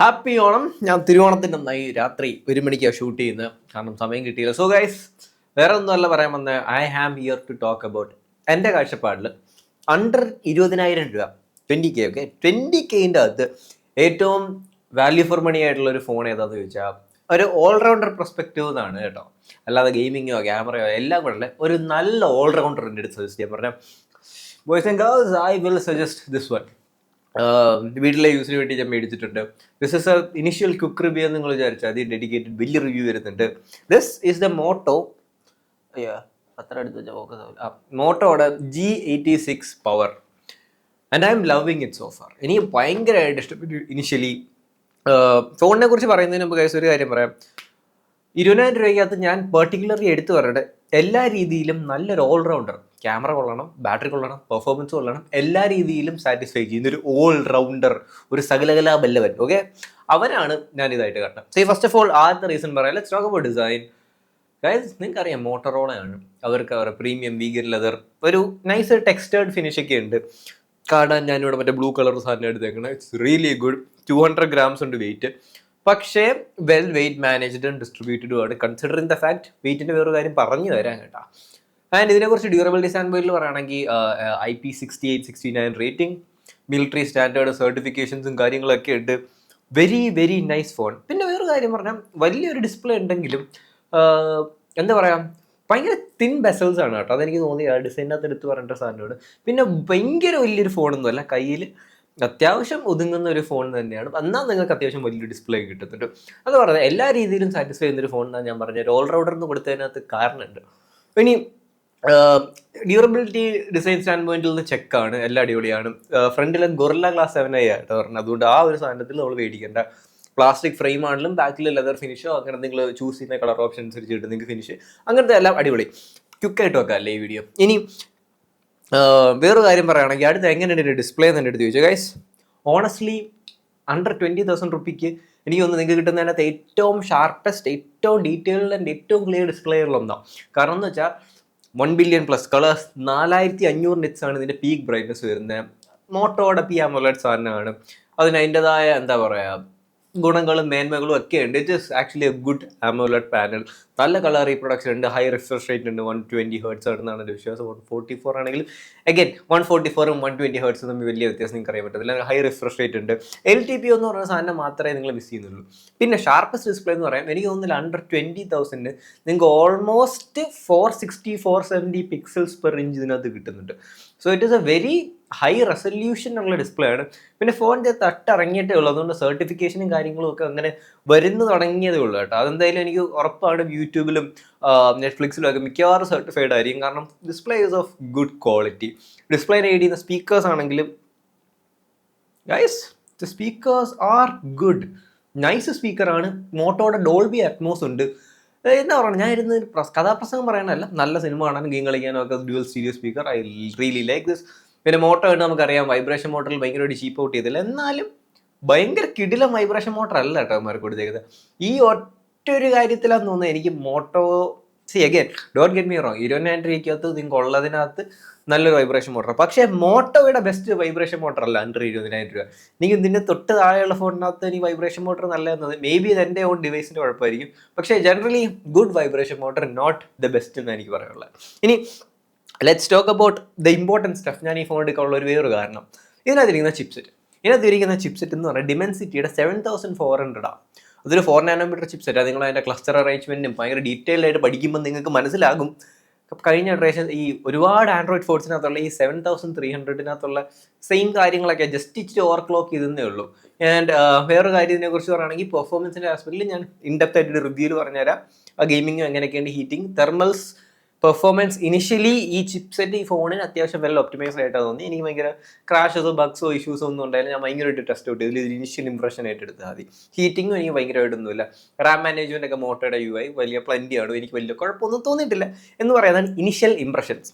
Happy Onam. ഞാൻ തിരുവോണത്തിന്റെ നന്നായി രാത്രി ഒരു മണിക്കാണ് ഷൂട്ട് ചെയ്യുന്നത്. കാരണം സമയം കിട്ടിയില്ല. സോ ഗൈസ് വേറെ ഒന്നുമല്ല പറയാൻ വന്നത് I am here to talk about എന്റെ കാഴ്ചപ്പാടിൽ അണ്ടർ ഇരുപതിനായിരം രൂപ. ട്വന്റി കെ ഓക്കെ ട്വന്റി കെയിന്റെ അകത്ത് ഏറ്റവും വാല്യൂ ഫോർ മണി ആയിട്ടുള്ള ഒരു ഫോൺ ഏതാണെന്ന് ചോദിച്ചാൽ ഒരു ഓൾറൗണ്ടർ പെർസ്പെക്റ്റീവ് എന്നാണ് കേട്ടോ. അല്ലാതെ ഗെയിമിങ്ങോ ക്യാമറയോ എല്ലാം കൂടെ ഒരു നല്ല ഓൾറൗണ്ടർ എന്റെ അടുത്ത് സജസ്റ്റ് ചെയ്യാൻ പറഞ്ഞാൽ boys and girls I will suggest this one വീട്ടിലെ യൂസിന് വേണ്ടി ഞാൻ മേടിച്ചിട്ടുണ്ട്. This is a initial cook review എന്ന് നിങ്ങൾ വിചാരിച്ചാൽ അതിൽ ഡെഡിക്കേറ്റഡ് വലിയ റിവ്യൂ വരുന്നുണ്ട്. ദിസ് ഈസ് ദ മോട്ടോ അയ്യോ അത്ര അടുത്ത് ഫോക്കസ് ആ മോട്ടോയുടെ G eighty six power and I'm loving it so far എനിക്ക് ഭയങ്കരമായിട്ട് ഇഷ്ടപ്പെട്ടു ഇനിഷ്യലി ഫോണിനെ കുറിച്ച് പറയുന്നതിന് മുമ്പ് കേസ് ഒരു കാര്യം പറയാം. ഇരുപതിനായിരം രൂപയ്ക്കകത്ത് ഞാൻ പെർട്ടിക്കുലർലി എടുത്തു പറയട്ടെ എല്ലാ രീതിയിലും നല്ലൊരു ഓൾറൗണ്ടർ ക്യാമറ കൊള്ളണം ബാറ്ററി കൊള്ളണം പെർഫോമൻസ് കൊള്ളണം എല്ലാ രീതിയിലും സാറ്റിസ്ഫൈ ചെയ്യുന്ന ഒരു ഓൾറൗണ്ടർ ഒരു സകലകലാ ബല്ലവൻ ഓക്കെ അവനാണ് ഞാൻ ഇതായിട്ട് കാട്ടുന്നത് സോ ഫസ്റ്റ് ഓഫ് ഓൾ ആദ്യത്തെ റീസൺ പറയാം. Let's talk about design guys നിങ്ങൾക്ക് അറിയാം മോട്ടറോളയാണ് അവർക്ക് അവരുടെ പ്രീമിയം വീഗൻ ലെതർ ഒരു നൈസ് ടെക്സ്റ്റേർഡ് ഫിനിഷ് ഒക്കെ ഉണ്ട്. കാണാൻ ഞാനിവിടെ മറ്റേ ബ്ലൂ കളർ സാധനം എടുത്തേക്കണം. It's really good two hundred grams ഉണ്ട് വെയിറ്റ് പക്ഷേ വെൽ വെയിറ്റ് മാനേജ്ഡ് ആൻഡ് ഡിസ്ട്രിബ്യൂട്ടഡും ആണ്. കൺസിഡറിങ് ദ ഫാക്ട് വെയിറ്റിന്റെ വേറൊരു കാര്യം പറഞ്ഞു തരാം കേട്ടോ. ആൻഡ് ഇതിനെക്കുറിച്ച് ഡ്യൂറബിൾ ഡ്യൂറബിലിറ്റി ബോയിൽ പറയുകയാണെങ്കിൽ I P sixty eight sixty nine rating military standard സർട്ടിഫിക്കേഷൻസും കാര്യങ്ങളൊക്കെ ഉണ്ട്. വെരി വെരി നൈസ് ഫോൺ പിന്നെ വേറൊരു കാര്യം പറഞ്ഞാൽ വലിയൊരു ഡിസ്പ്ലേ ഉണ്ടെങ്കിലും എന്താ പറയുക ഭയങ്കര തിൻ ബെസൽസ് ആണ് കേട്ടോ. അതെനിക്ക് തോന്നി ആ ഡിസൈനകത്ത് എടുത്ത് പറയേണ്ട സാധനമാണ്. പിന്നെ ഭയങ്കര വലിയൊരു ഫോണൊന്നുമല്ല കയ്യിൽ അത്യാവശ്യം ഒതുങ്ങുന്ന ഒരു ഫോൺ തന്നെയാണ്. എന്നാൽ നിങ്ങൾക്ക് അത്യാവശ്യം വലിയ ഡിസ്പ്ലേ കിട്ടുന്നുണ്ട് അത് പറഞ്ഞത് എല്ലാ രീതിയിലും സാറ്റിസ്ഫൈ ചെയ്യുന്ന ഒരു ഫോൺ എന്നാണ് ഞാൻ പറഞ്ഞത്. ഓൾ റൗണ്ടർ എന്ന് കൊടുത്തതിനകത്ത് കാരണമുണ്ട്. ഇനി ഡ്യൂറബിലിറ്റി ഡിസൈൻ സ്റ്റാൻഡ് പോയിന്റിൽ നിന്ന് ചെക്കാണ് എല്ലാം അടിപൊളിയാണ്. ഫ്രണ്ടിലെ ഗൊറില്ല ഗ്ലാസ് സെവൻ ഐ ആയിട്ട് പറഞ്ഞത്. അതുകൊണ്ട് ആ ഒരു സാധനത്തിൽ നമ്മൾ മേടിക്കേണ്ട പ്ലാസ്റ്റിക് ഫ്രെയിം ആണെങ്കിലും ബാക്കിൽ ലെതർ ഫിനിഷോ അങ്ങനെ നിങ്ങൾ ചൂസ് ചെയ്യുന്ന കളർ ഓപ്ഷൻ അനുസരിച്ച് കിട്ടും നിങ്ങൾക്ക് ഫിനിഷ് അങ്ങനത്തെ എല്ലാം അടിപൊളി. ക്വിക്കായിട്ട് വെക്കാം അല്ലേ ഈ വീഡിയോ ഇനി വേറൊരു കാര്യം പറയുകയാണെങ്കിൽ അടുത്ത് എങ്ങനെയാണ് ഡിസ്പ്ലേ എന്ന് എടുത്ത് ചോദിച്ചു. Guys honestly under twenty thousand റുപ്പിക്ക് എനിക്ക് തോന്നുന്നു നിങ്ങൾക്ക് കിട്ടുന്നതിനകത്ത് ഏറ്റവും ഷാർപ്പസ്റ്റ് ഏറ്റവും ഡീറ്റെയിൽഡ് ആൻഡ് ഏറ്റവും ക്ലിയർ ഡിസ്പ്ലേകളിലൊന്നാണ് കാരണം എന്ന് വെച്ചാൽ വൺ ബില്യൺ പ്ലസ് കളേഴ്സ് നാലായിരത്തി അഞ്ഞൂറ് നിറ്റ്സ് ആണ് ഇതിന്റെ പീക്ക് ബ്രൈറ്റ്നസ് വരുന്നത്. മോട്ടോടെ പി ആമോലഡ് സാധനമാണ്. അതിന് അതിന്റെതായ എന്താ പറയുക ഗുണങ്ങളും മേന്മകളും ഒക്കെ ഉണ്ട്. It is actually a good AMOLED panel നല്ല കളർ റീപ്രൊഡക്ഷൻ ഉണ്ട്. ഹൈ റിഫ്രഷ് റേറ്റ് ഉണ്ട്. വൺ ട്വന്റി ഹേർട്സ് ആണെന്നാണ് എന്റെ വിശ്വാസം. വൺ ഫോർട്ടി ഫോർ ആണെങ്കിൽ അഗൈൻ വൺ ഫോർട്ടി ഫോറും വൺ ട്വന്റി ഹേർട്സും തമ്മിൽ വലിയ വ്യത്യാസം നിങ്ങൾക്ക് അറിയാൻ പറ്റത്തില്ല. ഹൈ റിഫ്രഷ് റേറ്റ് ഉണ്ട്. എൽ ടി പി എന്ന് പറയുന്ന സാധനം മാത്രമേ നിങ്ങൾ മിസ് ചെയ്യുന്നുള്ളൂ. പിന്നെ ഷാർപ്പസ്റ്റ് ഡിസ്പ്ലേ എന്ന് പറയാം. എനിക്ക് തോന്നുന്നില്ല അണ്ടർ ട്വന്റി തൗസൻഡ് നിങ്ങൾക്ക് almost four sixty four seventy pixels per inch ഇതിനകത്ത് കിട്ടുന്നുണ്ട്. So it is a very high resolution ഉള്ള ഡിസ്പ്ലേ ആണ്. പിന്നെ ഫോണിന്റെ തട്ടിറങ്ങിയിട്ടേ ഉള്ളൂ. അതുകൊണ്ട് സർട്ടിഫിക്കേഷനും കാര്യങ്ങളും ഒക്കെ അങ്ങനെ വരുന്നു തുടങ്ങിയതേ ഉള്ളൂ കേട്ടോ. അതെന്തായാലും എനിക്ക് ഉറപ്പാണ് യൂട്യൂബിലും നെറ്റ്ഫ്ലിക്സിലും ഒക്കെ മിക്കവാറും സർട്ടിഫൈഡ് ആയിരിക്കും. കാരണം display is of good quality display ride ചെയ്യുന്ന സ്പീക്കേഴ്സ് ആണെങ്കിലും guys the speakers are good nice സ്പീക്കറാണ് മോട്ടോയുടെ ഡോൾബി അറ്റ്മോസ് ഉണ്ട്. എന്താ പറയുക? ഞാൻ ഇരുന്ന് കഥാപ്രസംഗം പറയാനല്ല. നല്ല സിനിമ കാണാനും ഗെയിം കളിക്കാനും ഒക്കെ dual stereo speaker I really like this പിന്നെ മോട്ടോ ഉണ്ട് നമുക്കറിയാം വൈബ്രേഷൻ മോട്ടറിൽ ഭയങ്കരമായിട്ട് ചീപ്പ് ഔട്ട് ചെയ്തില്ല. എന്നാലും ഭയങ്കര കിടിലം വൈബ്രേഷൻ മോട്ടർ അല്ല കേട്ടോ അവന്മാർക്ക് കൊടുത്തേക്കുന്നത്. ഈ ഒറ്റ ഒരു കാര്യത്തിലാന്ന് തോന്നുന്നത് എനിക്ക് മോട്ടോ സി അഗൈൻ ഡോട്ട് ഗെറ്റ് മീ റോങ് ഇരുപതിനായിരം രൂപയ്ക്കകത്ത് നിങ്ങൾക്ക് ഉള്ളതിനകത്ത് നല്ലൊരു വൈബ്രേഷൻ മോട്ടർ പക്ഷേ മോട്ടോയുടെ ബെസ്റ്റ് വൈബ്രേഷൻ മോട്ടർ അല്ല അണ്ടർ ഇരുപതിനായിരം രൂപ. എനിക്ക് ഇതിന്റെ തൊട്ട് താഴെയുള്ള ഫോണിനകത്ത് ഇനി വൈബ്രേഷൻ മോട്ടർ നല്ലതെന്നത് മേ ബി ഇത് എന്റെ ഓൺ ഡിവൈസിന്റെ കുഴപ്പമായിരിക്കും. പക്ഷേ generally good vibration motor not the best എന്ന് എനിക്ക് പറയാനുള്ളത്. ഇനി let's talk about the important stuff ഞാൻ ഈ ഫോൺ എടുക്കാനുള്ള ഒരു വേറൊരു കാരണം. ഇതിനകത്തിരിക്കുന്ന ചിപ്സെറ്റ് ഇതിനകത്ത് ഇരിക്കുന്ന ചിപ്സെറ്റ് എന്ന് പറഞ്ഞാൽ ഡിമെൻസിറ്റിയുടെ സെവൻ തൗസൻഡ് ഫോർ ഹൺഡ്രഡാണ് അതൊരു ഫോർ നാനോമീറ്റർ ചിപ്സെറ്റ് നിങ്ങൾ അതിന്റെ ക്ലസ്റ്റർ അറേഞ്ച്മെന്റും ഭയങ്കര ഡീറ്റെയിൽഡ് ആയിട്ട് പഠിക്കുമ്പോൾ നിങ്ങൾക്ക് മനസ്സിലാകും. കഴിഞ്ഞ ജനറേഷൻ ഈ ഒരുപാട് ആൻഡ്രോയിഡ് ഫോൺസിനകത്തുള്ള ഈ സെവൻ തൗസൻഡ് ത്രീ ഹൺഡ്രഡിനകത്തുള്ള സെയിം കാര്യങ്ങളൊക്കെ ജസ്റ്റ് ഇച്ചിരി ഓവർ ക്ലോക്ക് ചെയ്തേ ഉള്ളൂ ആൻഡ് വേറൊരു കാര്യം ഇതിനെക്കുറിച്ച് പറയുകയാണെങ്കിൽ പെർഫോമൻസിന്റെ ആസ്പെക്റ്റിൽ ഞാൻ ഇൻഡെപ്ത് ആയിട്ട് റിവ്യൂവിൽ പറഞ്ഞുതരാം. ആ ഗെയിമിങ്ങും എങ്ങനെയൊക്കെയാണ് ഹീറ്റിംഗ് തെർമൽസ് പെർഫോമൻസ് ഇനിഷ്യലി ഈ ചിപ്സെറ്റ് ഈ ഫോണിന് അത്യാവശ്യം വെൽ ഒപ്റ്റിമൈസ്ഡ് ആയിട്ടാണ് തോന്നി. എനിക്ക് ഭയങ്കര ക്രാഷസോ ബഗ്സോ ഇഷ്യൂസോ ഒന്നും ഉണ്ടായാലും ഞാൻ ഭയങ്കരമായിട്ട് ടെസ്റ്റ് ഔട്ട് ചെയ്തു. ഇതിൽ ഇനിഷ്യൽ ഇംപ്രഷൻ ആയിട്ട് എടുത്താൽ മതി ഹീറ്റിങ്ങും എനിക്ക് ഭയങ്കരമായിട്ടൊന്നുമില്ല. റാം മാനേജ്മെന്റ് ഒക്കെ മോട്ടോയുടെ യു ഐ വലിയ പ്ലന്റിയാണ് എനിക്ക് വലിയ കുഴപ്പമൊന്നും തോന്നിയിട്ടില്ല. എന്ന് പറയുന്നതാണ് initial impressions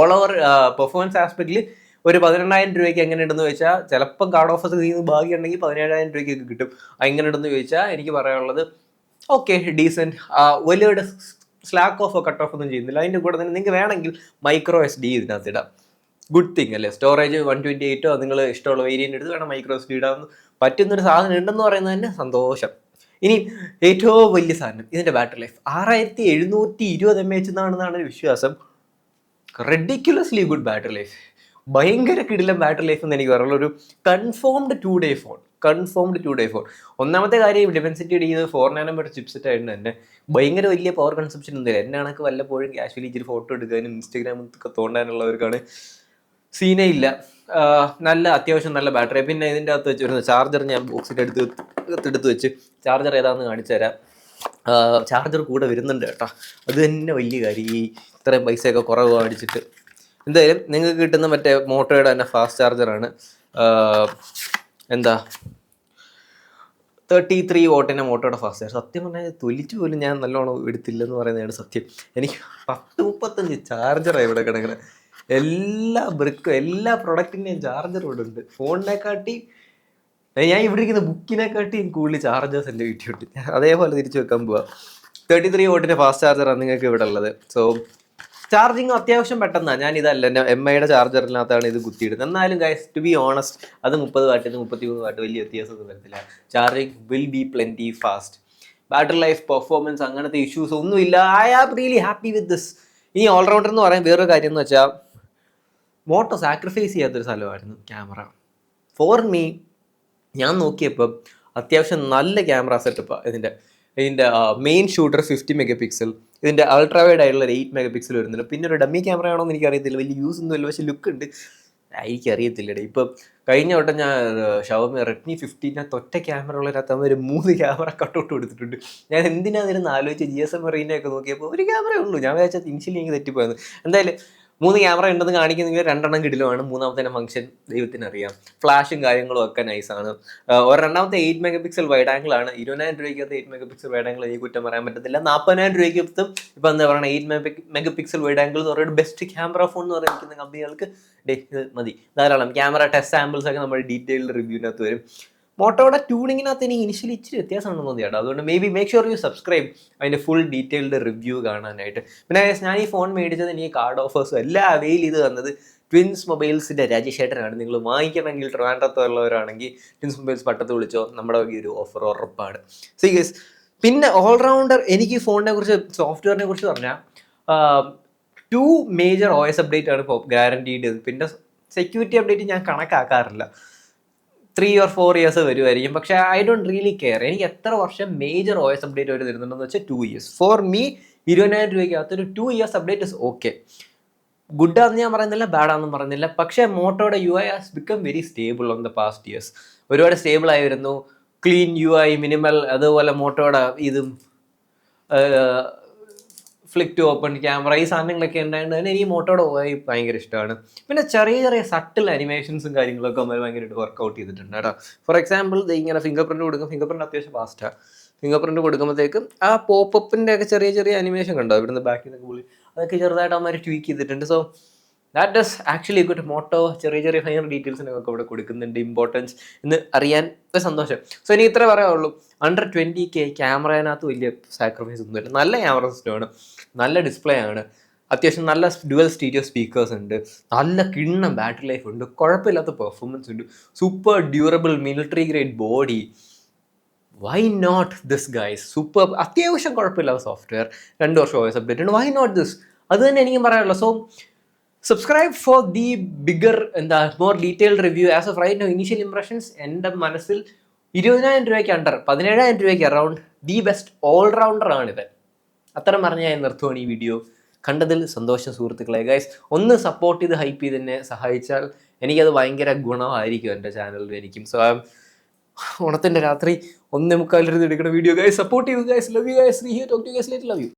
all over performance ആസ്പെക്റ്റിൽ ഒരു പതിനെണ്ണായിരം രൂപയ്ക്ക് എങ്ങനെ ഉണ്ടെന്ന് ചോദിച്ചാൽ ചിലപ്പം കാർഡ് ഓഫേഴ്സ് ചെയ്യുന്ന ഭാഗ്യമുണ്ടെങ്കിൽ പതിനേഴായിരം രൂപയ്ക്ക് കിട്ടും. എങ്ങനെ ഉണ്ടെന്ന് ചോദിച്ചാൽ എനിക്ക് പറയാനുള്ളത് ഓക്കെ ഡീസന്റ് വലിയൊരു സ്ലാക്ക് ഓഫോ കട്ട് ഓഫ് ഒന്നും ചെയ്യുന്നില്ല. അതിന്റെ കൂടെ തന്നെ നിങ്ങൾക്ക് വേണമെങ്കിൽ മൈക്രോ എസ് ഡി ഇതിനകത്ത് ഇടാം. ഗുഡ് തിങ് അല്ലേ? സ്റ്റോറേജ് വൺ ട്വന്റി എയ്റ്റോ നിങ്ങൾ ഇഷ്ടമുള്ള വേരിയന്റ് എടുത്ത് വേണം മൈക്രോ എസ് ഡി ഇടാമെന്ന് പറ്റുന്നൊരു സാധനം ഉണ്ടെന്ന് പറയുന്നത് തന്നെ സന്തോഷം. ഇനി ഏറ്റവും വലിയ സാധനം ഇതിന്റെ ബാറ്ററി ലൈഫ് ആറായിരത്തി എഴുന്നൂറ്റി ഇരുപത് എം എച്ച് എന്നാണെന്നാണ് ഒരു വിശ്വാസം. റെഡിക്കുലസ്ലി ഗുഡ് ബാറ്ററി ലൈഫ് ഭയങ്കര കിടിലം ബാറ്ററി ലൈഫ് എന്ന് എനിക്ക് പറയാനുള്ള ഒരു confirmed today phone confirmed today for ഒന്നാമത്തെ കാര്യം ഡിഫൻസിറ്റി ഇടിക്കുന്നത് ഫോർ നാനോമീറ്റർ ചിപ്സെറ്റ് ആയതുകൊണ്ട് തന്നെ ഭയങ്കര വലിയ പവർ കൺസപ്ഷൻ ഒന്നുമില്ല. എന്നെ കണക്ക് വല്ലപ്പോഴും ക്യാഷ്വലി ഇച്ചിരി ഫോട്ടോ എടുക്കാനും ഇൻസ്റ്റാഗ്രാമിൽ ഒക്കെ തോണ്ടാനുള്ളവർക്കാണ് സീനേ ഇല്ല. നല്ല അത്യാവശ്യം നല്ല ബാറ്ററി പിന്നെ ഇതിന്റെ അകത്ത് വെച്ച് വരുന്ന ചാർജർ ഞാൻ ബോക്സിന്റെ അടുത്ത് എടുത്ത് വെച്ച് ചാർജർ ഏതാണെന്ന് കാണിച്ചു തരാം. ചാർജർ കൂടെ വരുന്നുണ്ട് കേട്ടോ. അത് തന്നെ വലിയ കാര്യം. ഈ ഇത്രയും പൈസയൊക്കെ കുറവ് മേടിച്ചിട്ട്. എന്തായാലും നിങ്ങൾക്ക് കിട്ടുന്ന മറ്റേ മോട്ടോയുടെ തന്നെ ഫാസ്റ്റ് ചാർജറാണ് എന്താ? തേർട്ടി ത്രീ വോട്ടിന്റെ മോട്ടോയുടെ ഫാസ്റ്റ് സത്യം പറഞ്ഞാൽ തൊലിച്ചു പോലും ഞാൻ നല്ലോണം എടുത്തില്ലെന്ന് പറയുന്നതാണ് സത്യം. എനിക്ക് പത്ത് മുപ്പത്തഞ്ച് ചാർജറാണ് ഇവിടെ കിടക്കുന്നത് എല്ലാ ബ്രിക്കും എല്ലാ പ്രൊഡക്റ്റിന്റെയും ചാർജർ ഇവിടെ ഉണ്ട്. ഫോണിനെക്കാട്ടി ഞാൻ ഇവിടെ ഇരിക്കുന്ന ബുക്കിനെക്കാട്ടി കൂടുതൽ ചാർജേഴ്സ് എന്റെ വീട്ടിലുണ്ട്. അതേപോലെ തിരിച്ചു വെക്കാൻ പോവാം. തേർട്ടി ത്രീ വോട്ടിന്റെ ഫാസ്റ്റ് ചാർജറാണ് നിങ്ങൾക്ക് ഇവിടെ ഉള്ളത്. സോ ചാർജിങ് അത്യാവശ്യം പെട്ടെന്നാണ് ഞാൻ ഇതല്ല എന്റെ എം ഐയുടെ ചാർജറിനകത്താണ് ഇത് കുത്തിയിടുന്നത്. എന്നാലും ഗൈസ് ടു ബി ഓണസ്റ്റ് അത് മുപ്പത് വാട്ടിൽ നിന്ന് മുപ്പത്തി മൂന്ന് വാട്ട് വലിയ വ്യത്യാസമൊന്നും വരത്തില്ല. Charging will be plenty fast battery life performance അങ്ങനത്തെ ഇഷ്യൂസ് ഒന്നും ഇല്ല. I am really happy with this ഇനി ഓൾറൗണ്ടർ എന്ന് പറയാൻ വേറൊരു കാര്യം എന്ന് വെച്ചാൽ മോട്ടോ സാക്രിഫൈസ് ചെയ്യാത്തൊരു സ്ഥലമായിരുന്നു ക്യാമറ ഫോർ മീ ഞാൻ നോക്കിയപ്പോൾ അത്യാവശ്യം നല്ല ക്യാമറ സെറ്റപ്പാണ് ഇതിന്റെ ഇതിന്റെ main shooter fifty mega pixel ഇതിന്റെ അൾട്രാ വൈഡ് ആയിട്ടുള്ള ഒരു എയ്റ്റ് മെഗാ പിക്സൽ വരുന്നുണ്ട്. പിന്നെ ഒരു ഡമ്മി ക്യാമറ ആണോ എന്ന് എനിക്കറിയത്തില്ല. വലിയ യൂസ് ഒന്നും ഒന്നുമില്ല പക്ഷേ ലുക്ക് ഉണ്ട്. എനിക്കറിയത്തില്ലടേ. ഇപ്പം കഴിഞ്ഞ വട്ടം ഞാൻ ഷവമി റെഡ്മി ഫിഫ്റ്റീനകത്ത് ഒറ്റ ക്യാമറ ഉള്ളതിനകത്ത് അവർ മൂന്ന് ക്യാമറ കട്ടൗട്ട് കൊടുത്തിട്ടുണ്ട്. ഞാൻ എന്തിനാണ് അതിരുന്ന് ആലോചിച്ച് ജി എസ് എം റീനൊക്കെ നോക്കിയപ്പോൾ ഒരു ക്യാമറ ഉള്ളൂ. ഞാൻ വിചാരിച്ചത് ഇനിഷ്യലി എനിക്ക് തെറ്റിപ്പോയത് എന്തായാലും മൂന്ന് ക്യാമറ ഉണ്ടെന്ന് കാണിക്കുന്നെങ്കിൽ രണ്ടെണ്ണം കിടിലുമാണ്. മൂന്നാമത്തെ ഫംഗ്ഷൻ ദൈവത്തിന് അറിയാം ഫ്ലാഷും കാര്യങ്ങളും ഒക്കെ നൈസാണ് ഒരു രണ്ടാമത്തെ eight mega pixel wide angle ആണ്. ഇരുപതിനായിരം രൂപയ്ക്കകത്ത് eight mega pixel wide angle എനിക്ക് കുറ്റം പറയാൻ പറ്റത്തില്ല. നാൽപ്പതിനായിരം രൂപയ്ക്കകത്തും ഇപ്പം എന്താ പറയുക eight mega pixel wide angle എന്ന് പറയുന്നത് ബെസ്റ്റ് ക്യാമറ ഫോൺ എന്ന് പറയുന്ന കമ്പനികൾക്ക് മതി. ധാരാളം ക്യാമറ ടെസ്റ്റ് സാമ്പിൾസ് ഒക്കെ നമ്മൾ ഡീറ്റെയിൽഡ് റിവ്യൂവിനകത്ത് വരും. മോട്ടോയുടെ ട്യൂണിങ്ങിനകത്ത് എനിക്ക് ഇനിഷ്യലി ഇച്ചിരി വ്യത്യാസമുണ്ടെന്ന് തോന്നിയാട്ടോ അതുകൊണ്ട് maybe make sure you subscribe അതിന്റെ ഫുൾ ഡീറ്റെയിൽഡ് റിവ്യൂ കാണാനായിട്ട്. പിന്നെ ഞാൻ ഈ ഫോൺ മേടിച്ചത് എനിക്ക് കാർഡ് ഓഫേഴ്സും എല്ലാം അവയിൽ ചെയ്ത് തന്നത് ട്വിൻസ് മൊബൈൽസിന്റെ രാജേഷേട്ടനാണ് നിങ്ങൾ വാങ്ങിക്കണമെങ്കിൽ ട്രിവാൻഡ്രത്തുള്ളവരാണെങ്കിൽ ട്വിൻസ് മൊബൈൽസ് പട്ടത്ത് വിളിച്ചോ. നമ്മുടെ ഈ ഒരു ഓഫർ ഉറപ്പാണ്. സി ഗസ് പിന്നെ ഓൾറൗണ്ടർ എനിക്ക് ഈ ഫോണിനെ കുറിച്ച് സോഫ്റ്റ്വെയറിനെ കുറിച്ച് പറഞ്ഞാൽ two major O S update ആണ് ഇപ്പോൾ ഗ്യാരണ്ടീഡ് പിന്നെ സെക്യൂരിറ്റി അപ്ഡേറ്റ് ഞാൻ കണക്കാക്കാറില്ല. ത്രീ ഓർ ഫോർ ഇയേഴ്സ് വരുമായിരിക്കും പക്ഷേ ഐ ഡോണ്ട് റിയലി കെയർ എനിക്ക് എത്ര വർഷം മേജർ ഒ എസ് അപ്ഡേറ്റ് വരെ തരുന്നുണ്ടെന്ന് വെച്ചാൽ ടു ഇയേഴ്സ് ഫോർ മീ ഇരുപതിനായിരം രൂപയ്ക്കകത്ത് ഒരു two years update is okay good ആണെന്ന് ഞാൻ പറയുന്നില്ല ബാഡ് ആണെന്ന് പറയുന്നില്ല. പക്ഷേ മോട്ടോയുടെ U I has become very stable on the past years ഒരുപാട് സ്റ്റേബിൾ ആയി വരുന്നു. ക്ലീൻ യു ഐ മിനിമൽ അതുപോലെ മോട്ടോയുടെ ഇതും ഫ്ലിക് ടു ഓപ്പൺ ക്യാമറ ഈ സാധനങ്ങളൊക്കെ ഉണ്ടായതുകൊണ്ട് തന്നെ ഈ മോട്ടോയുടെ പോയി ഭയങ്കര ഇഷ്ടമാണ് പിന്നെ ചെറിയ ചെറിയ സട്ടിൽ അനിമേഷൻസും കാര്യങ്ങളൊക്കെ നമ്മൾ ഭയങ്കരമായിട്ട് വർക്കൗട്ട് ചെയ്തിട്ടുണ്ട് കേട്ടോ. ഫോർ എക്സാമ്പിൾ ഇത് ഇങ്ങനെ ഫിംഗർ പ്രിന്റ് കൊടുക്കും. ഫിംഗർ പ്രിന്റ് അത്യാവശ്യം ഫാസ്റ്റാണ് ഫിംഗർ പ്രിന്റ് കൊടുക്കുമ്പോഴത്തേക്കും ആ പോപ്പപ്പിന്റെ ഒക്കെ ചെറിയ ചെറിയ അനിമേഷൻ കണ്ടോ? ഇവിടുന്ന് ബാക്കിൽ നിന്നൊക്കെ പുള്ളി അതൊക്കെ ചെറുതായിട്ട് അവന്മാർ ട്വീക്ക് ചെയ്തിട്ടുണ്ട്. So that does actually good Moto ചെറിയ ചെറിയ ഫൈനൽ ഡീറ്റെയിൽസിനൊക്കെ ഇവിടെ കൊടുക്കുന്നുണ്ട്. ഇമ്പോർട്ടൻസ് എന്ന് അറിയാൻ സന്തോഷം. സോ ഇനി ഇത്ര പറയാനുള്ളൂ. അണ്ടർ ട്വന്റി കെ ക്യാമറേനകത്ത് വലിയ സാക്രിഫൈസ് ഒന്നുമില്ല നല്ല ക്യാമറ സിസ്റ്റമാണ് നല്ല ഡിസ്പ്ലേ ആണ്. അത്യാവശ്യം നല്ല ഡുവൽ സ്റ്റീരിയോ സ്പീക്കേഴ്സ് ഉണ്ട്. നല്ല കിണ്ണം ബാറ്ററി ലൈഫ് ഉണ്ട്. കുഴപ്പമില്ലാത്ത പെർഫോമൻസ് ഉണ്ട്. Super durable military grade body why not this guys super അത്യാവശ്യം കുഴപ്പമില്ലാത്ത സോഫ്റ്റ്വെയർ രണ്ട് വർഷം ഓയസ് അപ്ഡേറ്റ് ഉണ്ട്. വൈ നോട്ട് ദിസ് അത് തന്നെ എനിക്കും പറയാനുള്ളൂ so subscribe for the bigger എന്താ more detailed review as of right now initial impressions എന്റെ മനസ്സിൽ ഇരുപതിനായിരം രൂപയ്ക്ക് അണ്ടർ പതിനേഴായിരം രൂപയ്ക്ക് അറൗണ്ട് ദി ബെസ്റ്റ് ഓൾറൗണ്ടർ ആണിത് അത്തരം പറഞ്ഞ ഞാൻ നിർത്തുവാണ് ഈ വീഡിയോ കണ്ടതിൽ സന്തോഷം സുഹൃത്തുക്കളെ. ഗൈസ് ഒന്ന് സപ്പോർട്ട് ചെയ്ത് ഹൈപ്പ് ചെയ്ത് എന്നെ സഹായിച്ചാൽ എനിക്കത് ഭയങ്കര ഗുണമായിരിക്കും എന്റെ ചാനലിൽ എനിക്കും. സോ ഓണത്തിന്റെ രാത്രി ഒന്നേ മുക്കാലിരുന്ന് എടുക്കുന്ന വീഡിയോ ഗൈസ് സപ്പോർട്ട് ചെയ്തു guys love you guys love you